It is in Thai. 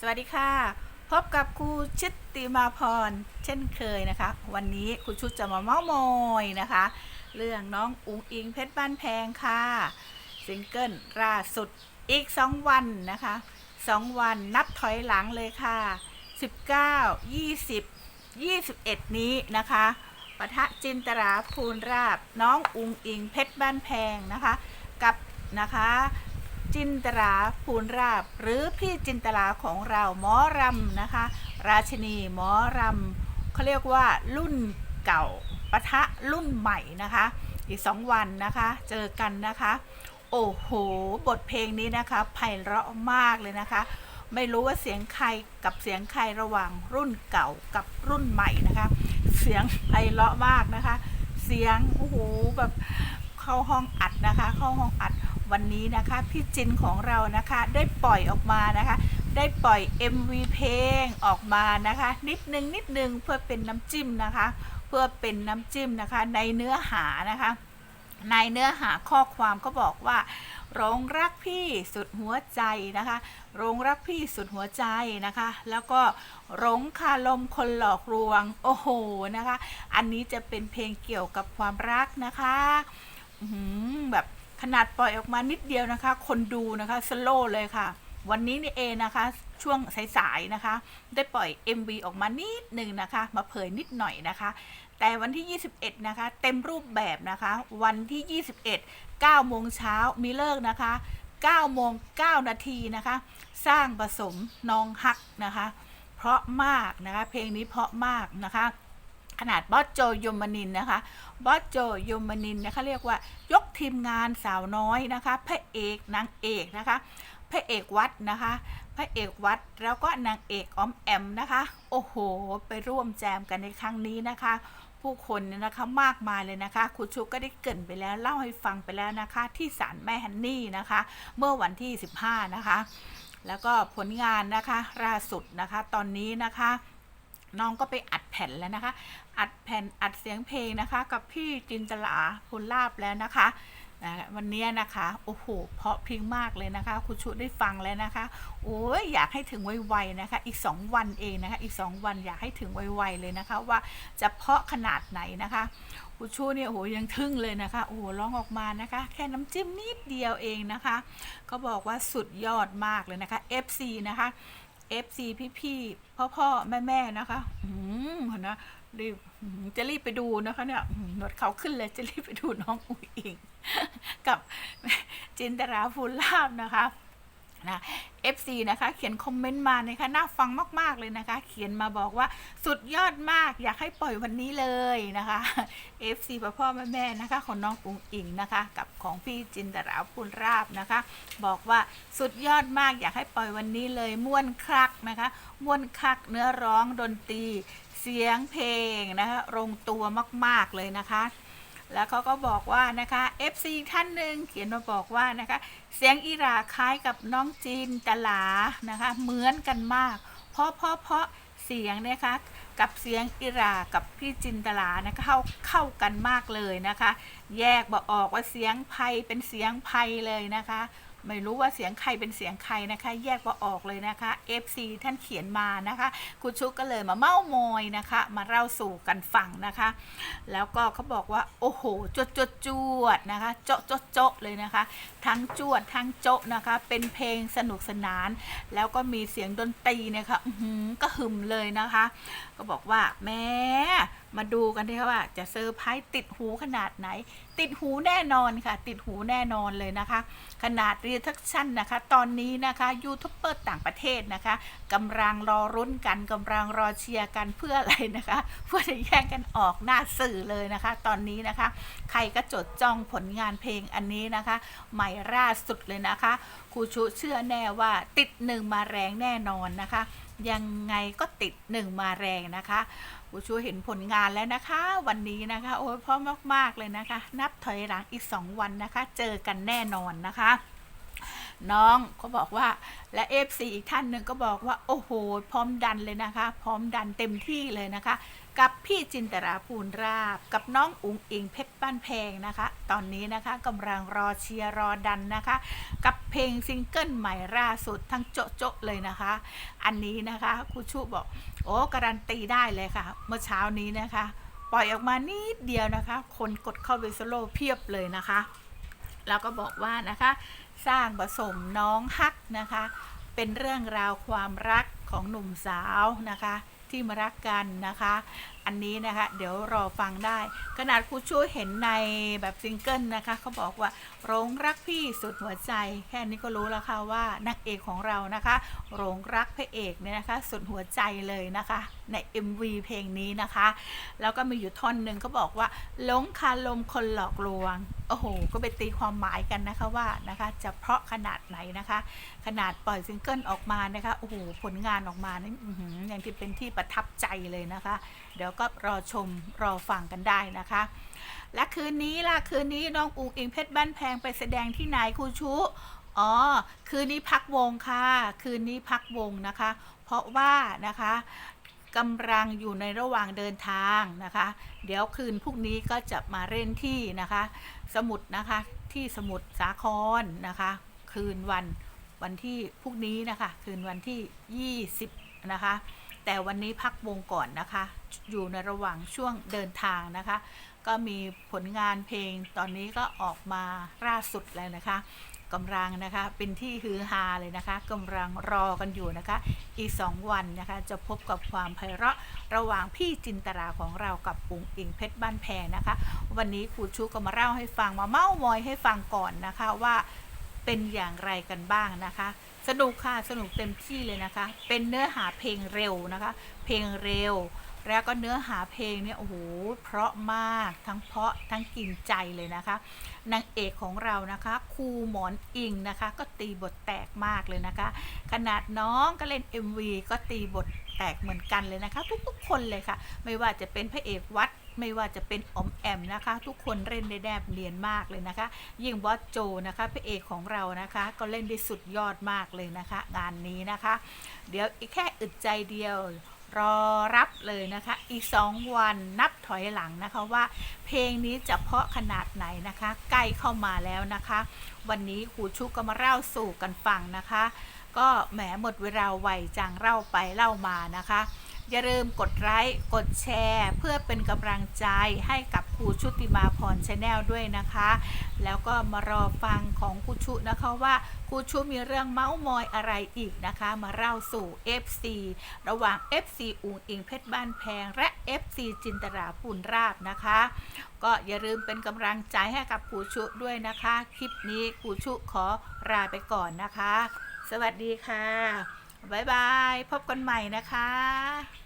สวัสดีค่ะ พบกับครูชิตติมาพร เช่นเคยนะคะ วันนี้ครูชุดจะมาเมาส์มอยนะคะ เรื่องน้องอุ๋งอิงเพชรบ้านแพงค่ะซิงเกิลล่าสุดอีก 2 วันนะคะ 2 วันนับถอยหลังเลยค่ะ 19 20 21 นี้นะคะปะทะจินตราภูลราบน้องอุงอิงเพชรบ้านแพงนะคะ กับนะคะ จินตราภูลราบ หรือพี่จินตราของเราหมอรำนะคะ ราชินีหมอรำเขาเรียกว่ารุ่นเก่าปะทะรุ่นใหม่นะคะ อีกสองวันนะคะ เจอกันนะคะ โอ้โห บทเพลงนี้นะคะไพเราะมากเลยนะคะ ไม่รู้ว่าเสียงใครกับเสียงใครระหว่างรุ่นเก่ากับรุ่นใหม่นะคะ เสียงไพเราะมากนะคะ เสียงโอ้โหแบบเข้าห้องอัดนะคะ เข้าห้องอัด วันนี้นะคะพี่จินของเรานะคะได้ปล่อยออกมานะคะ ได้ปล่อย MV เพลงออกมานะคะ นิดนึงนิดนึงเพื่อเป็นน้ำจิ้มนะคะ เพื่อเป็นน้ำจิ้มนะคะในเนื้อหานะคะ ในเนื้อหาข้อความก็บอกว่ารงรักพี่สุดหัวใจนะคะรงรักพี่สุดหัวใจนะคะ แล้วก็รงคาลมคนหลอกลวง โอ้โหนะคะ อันนี้จะเป็นเพลงเกี่ยวกับความรักนะคะแบบ ขนาดปล่อยออกมานิดเดียวนะคะ คนดูนะคะสโลเลยค่ะ วันนี้นี่เองนะคะ ช่วงสายๆนะคะ ได้ปล่อย MV ออกมานิดหนึ่งนะคะ มาเผยนิดหน่อยนะคะ แต่วันที่ 21 นะคะ เต็มรูปแบบนะคะ วันที่ 21 9โมงเช้ามีเลิกนะคะ9โมง9นาทีนะคะ สร้างผสมน้องฮักนะคะ เพราะมากนะคะ เพลงนี้เพราะมากนะคะขนาดบอสโจยมนินนะคะ บอสโจยมนินนะคะเรียกว่ายก ทีมงานสาวน้อยนะคะ พระเอกนางเอกนะคะ พระเอกวัดนะคะ พระเอกวัดแล้วก็นางเอกออมแอมนะคะ โอ้โห ไปร่วมแจมกันในครั้งนี้นะคะผู้คนเนี่ยนะคะมากมายเลยนะคะครูชุกก็ได้เกินไปแล้วเล่าให้ฟังไปแล้วนะคะ ที่ศาลแม่ฮันนี่นะคะ เมื่อวันที่ 15 นะคะ แล้วก็ผลงานนะคะล่าสุดนะคะ ตอนนี้นะคะ น้องก็ไปอัดแผ่นแล้วนะคะ อัดแผ่นอัดเสียงเพลงนะคะ กับพี่จินตลาพุลลาบแล้วนะคะนะวันนี้นะคะโอ้โหเพราะเพลงมากเลยนะคะ คุณชุได้ฟังแล้วนะคะ โอ้ยอยากให้ถึงไวๆนะคะ อีก 2 วันเองนะคะ อีก 2 วันอยากให้ถึงไวๆเลยนะคะ ว่าจะเพาะขนาดไหนนะคะคุณชูเนี่ยโอ้โหยังทึ่งเลยนะคะ โอ้โหร้องออกมานะคะ แค่น้ำจิ้มนิดเดียวเองนะคะ ก็บอกว่าสุดยอดมากเลยนะคะ FC นะคะ FC พี่ๆพ่อพ่อแม่แม่นะคะอืมเห็นะรีบอืมจะรีบไปดูนะคะเนี่ยหนวดเขาขึ้นเลยจะรีบไปดูน้องอุ๋ยอิงกับจินตราภูลาบนะคะ นะ FC นะคะเขียนคอมเมนต์มานะคะน่าฟังมาก ๆ เลยนะคะ เขียนมาบอกว่าสุดยอดมากอยากให้ปล่อยวันนี้เลยนะคะ FC พ่อพ่อแม่แม่นะคะของน้องอุ๋งอิงนะคะ กับของพี่จินตราภูลราบนะคะ บอกว่าสุดยอดมากอยากให้ปล่อยวันนี้เลยม่วนคลักนะคะม่วนคลักเนื้อร้องดนตรีเสียงเพลงนะคะลงตัวมาก ๆ เลยนะคะ แล้วเขาก็บอกว่านะคะ FC ท่านหนึ่งเขียนมาบอกว่านะคะ เสียงอีราคล้ายกับน้องจีนตลานะคะ เหมือนกันมาก เพราะเพราะเพราะเสียงนะคะกับเสียงอีรากับพี่จินตลานะคะเข้าเข้ากันมากเลยนะคะ แยกบอกออกว่าเสียงไพเป็นเสียงไพเลยนะคะ ไม่รู้ว่าเสียงใครเป็นเสียงใครนะคะ แยกว่าออกเลยนะคะ FC ท่านเขียนมานะคะคุณชุกก็เลยมาเม้ามอยนะคะ มาเล่าสู่กันฟังนะคะ แล้วก็เขาบอกว่าโอ้โหจวดจวดจวดนะคะโจะโจะโจะเลยนะคะ ทั้งจวดทั้งโจะนะคะ เป็นเพลงสนุกสนาน แล้วก็มีเสียงดนตรีเนะคะก็หึมเลยนะคะ ก็บอกว่าแม่ มาดูกันที่ว่าจะเซอร์ไพรส์ติดหูขนาดไหน ติดหูแน่นอนค่ะ ติดหูแน่นอนเลยนะคะ ขนาดรีทักชั่นนะคะ ตอนนี้นะคะยูทูบเบอร์ต่างประเทศนะคะกำลังรอรุ้นกันกำลังรอเชียร์กันเพื่ออะไรนะคะ เพื่อจะแย่งกันออกหน้าสื่อเลยนะคะ ตอนนี้นะคะ ใครก็จดจ้องผลงานเพลงอันนี้นะคะ ใหม่ล่าสุดเลยนะคะครูชูเชื่อแน่ว่าติดหนึ่งมาแรงแน่นอนนะคะ ยังไงก็ติดหนึ่งมาแรงนะคะครูชูเห็นผลงานแล้วนะคะ วันนี้นะคะ โอ้ยพราะมาก ๆ เลยนะคะ นับถอยหลังอีก 2 วันนะคะ เจอกันแน่นอนนะคะน้องเขาบอกว่าและ FC อีกท่านหนึ่งก็บอกว่า โอ้โห พร้อมดันเลยนะคะ พร้อมดันเต็มที่เลยนะคะ กับพี่จินตราภูลราบ กับน้องอุ๋งอิงเพชรบ้านแพงนะคะ ตอนนี้นะคะกำลังรอเชียร์รอดันนะคะ กับเพลงซิงเกิลใหม่ล่าสุดทั้งโจ๊ะๆเลยนะคะ อันนี้นะคะครูชูบอก โอ้การันตีได้เลยค่ะ เมื่อเช้านี้นะคะ ปล่อยออกมานิดเดียวนะคะ คนกดเข้าไปสโลว์เพียบเลยนะคะ แล้วก็บอกว่านะคะ สร้างผสมน้องฮักนะคะ เป็นเรื่องราวความรักของหนุ่มสาวนะคะที่มารักกันนะคะ อันนี้นะคะ เดี๋ยวรอฟังได้ ขนาดครูช่วยเห็นในแบบซิงเกิลนะคะเขาบอกว่าหลงรักพี่สุดหัวใจ แค่นี้ก็รู้แล้วค่ะว่านางเอกของเรานะคะหลงรักพระเอกเนี่ยนะคะ สุดหัวใจเลยนะคะ ใน MV เพลงนี้นะคะ แล้วก็มีอยู่ท่อนหนึ่งเขาบอกว่าหลงคาลมคนหลอกลวงโอ้โห ก็ไปตีความหมายกันนะคะว่านะคะจะเพราะขนาดไหนนะคะ ขนาดปล่อยซิงเกิลออกมานะคะโอ้โหผลงานออกมานี่อื้อหืออย่างที่เป็นที่ประทับใจเลยนะคะ เดี๋ยวก็รอชมรอฟังกันได้นะคะ และคืนนี้ล่ะคืนนี้น้องอุ๋งอิงเพชรบ้านแพงไปแสดงที่ไหนครูชุอ๋อ คืนนี้พักวงค่ะ คืนนี้พักวงนะคะ เพราะว่านะคะกำลังอยู่ในระหว่างเดินทางนะคะ เดี๋ยวคืนพรุ่งนี้ก็จะมาเล่นที่นะคะ สมุดนะคะที่สมุดสาครนะคะ คืนวันวันที่พรุ่งนี้นะคะ คืนวันที่ 20 นะคะ แต่วันนี้พักวงก่อนนะคะ อยู่ในระหว่างช่วงเดินทางนะคะ ก็มีผลงานเพลงตอนนี้ก็ออกมาล่าสุดเลยนะคะกำลังนะคะเป็นที่ฮือฮาเลยนะคะกำลังรอกันอยู่นะคะ อีก2วันนะคะจะพบกับความไพเราะระหว่างพี่จินตราของเรากับปุงอิงเพชรบ้านแพงนะคะ วันนี้ครูชูก็มาเล่าให้ฟังมาเม้ามอยให้ฟังก่อนนะคะว่า เป็นอย่างไรกันบ้างนะคะ สนุกค่ะสนุกเต็มที่เลยนะคะ เป็นเนื้อหาเพลงเร็วนะคะ เพลงเร็ว แล้วก็เนื้อหาเพลงเนี่ยโอ้โหเพราะมากทั้งเพราะทั้งกินใจเลยนะคะนางเอกของเรานะคะครูหมอนอิงนะคะ ก็ตีบทแตกมากเลยนะคะ ขนาดน้องก็เล่น MV ก็ตีบทแตกเหมือนกันเลยนะคะ ทุกๆคนเลยค่ะ ไม่ว่าจะเป็นพระเอกวัด ไม่ว่าจะเป็นอมแอมนะคะ ทุกคนเล่นได้แนบเนียนมากเลยนะคะ ยิ่งบอสโจนะคะพระเอกของเรานะคะ ก็เล่นได้สุดยอดมากเลยนะคะ งานนี้นะคะ เดี๋ยวอีกแค่อึดใจเดียวรอรับเลยนะคะ อีก 2 วันนับถอยหลังนะคะว่าเพลงนี้จะเพาะขนาดไหนนะคะ ใกล้เข้ามาแล้วนะคะ วันนี้ครูชุกก็มาเล่าสู่กันฟังนะคะ ก็แหมหมดเวลาไวจังเล่าไปเล่ามานะคะ อย่าลืมกดไลค์ กดแชร์ เพื่อเป็นกำลังใจให้กับครูชุติมาพรชาแนลด้วยนะคะ แล้วก็มารอฟังของครูชุนะคะว่าครูชุมีเรื่องเมาส์มอยอะไรอีกนะคะ มาเล่าสู่ FC ระหว่าง FC อุงอิงเพชรบ้านแพง และ FC จินตราปุนราบนะคะ ก็อย่าลืมเป็นกำลังใจให้กับครูชุด้วยนะคะ คลิปนี้ครูชุขอลาไปก่อนนะคะ สวัสดีค่ะ บ๊ายบาย พบกันใหม่นะคะ